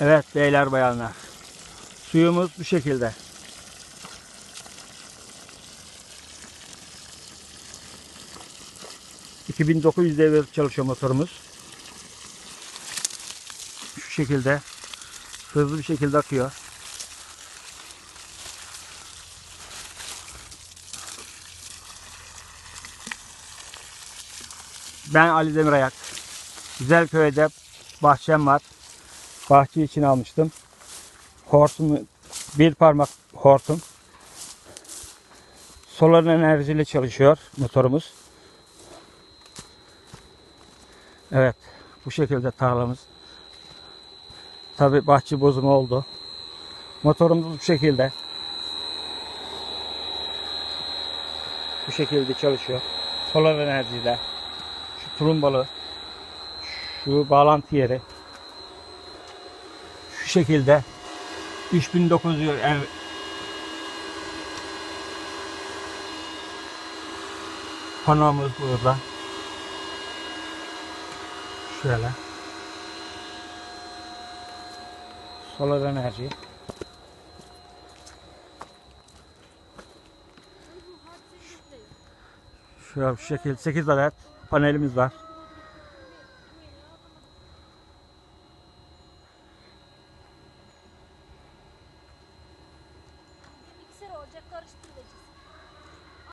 Evet beyler bayanlar. Suyumuz bu şekilde. ...2900 devir çalışıyor motorumuz. Şu şekilde... ...hızlı bir şekilde akıyor. Ben Ali Demirayak. Güzelköy'de bahçem var. Bahçe için almıştım. Hortum, bir parmak hortum. Solar enerjiyle çalışıyor motorumuz. Evet, bu şekilde tarlamız. Tabi bahçe bozumu oldu. Motorumuz bu şekilde. Bu şekilde çalışıyor. Solar enerjiyle. Şu tulumbalı. Şu bağlantı yeri. Şekilde 3900 ev panomuz burada. Şöyle. Solar enerji. Şöyle şu şekilde 8 adet panelimiz var. Olacak karıştırılacak.